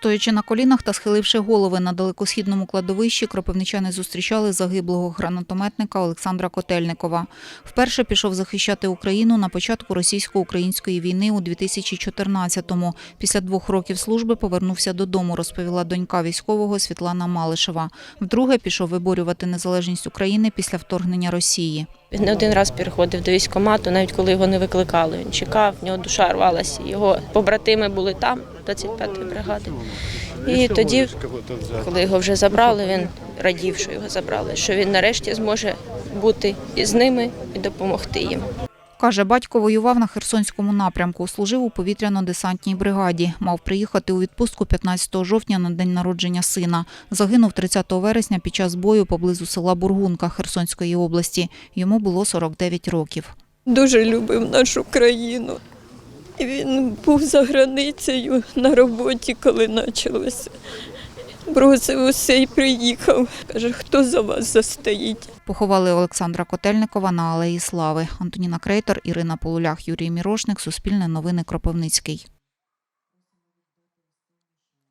Стоячи на колінах та схиливши голови на далекосхідному кладовищі, кропивничани зустрічали загиблого гранатометника Олександра Котельникова. Вперше пішов захищати Україну на початку російсько-української війни у 2014-му. Після двох років служби повернувся додому, розповіла донька військового Світлана Малишева. Вдруге пішов виборювати незалежність України після вторгнення Росії. Він не один раз переходив до військкомату, навіть коли його не викликали. Він чекав, в нього душа рвалася. Його побратими були там, 25-ї бригади. І тоді, коли його вже забрали, він радів, що його забрали, що він нарешті зможе бути із ними і допомогти їм. Каже, батько воював на Херсонському напрямку, служив у повітряно-десантній бригаді. Мав приїхати у відпустку 15 жовтня на день народження сина. Загинув 30 вересня під час бою поблизу села Бургунка Херсонської області. Йому було 49 років. дуже любив нашу країну. Він був за границею на роботі, коли почалося. Бросив усе і приїхав. Каже, хто за вас застоїть? Поховали Олександра Котельникова на Алеї Слави. Антоніна Крейтор, Ірина Полулях, Юрій Мірошник. Суспільне новини Кропивницький.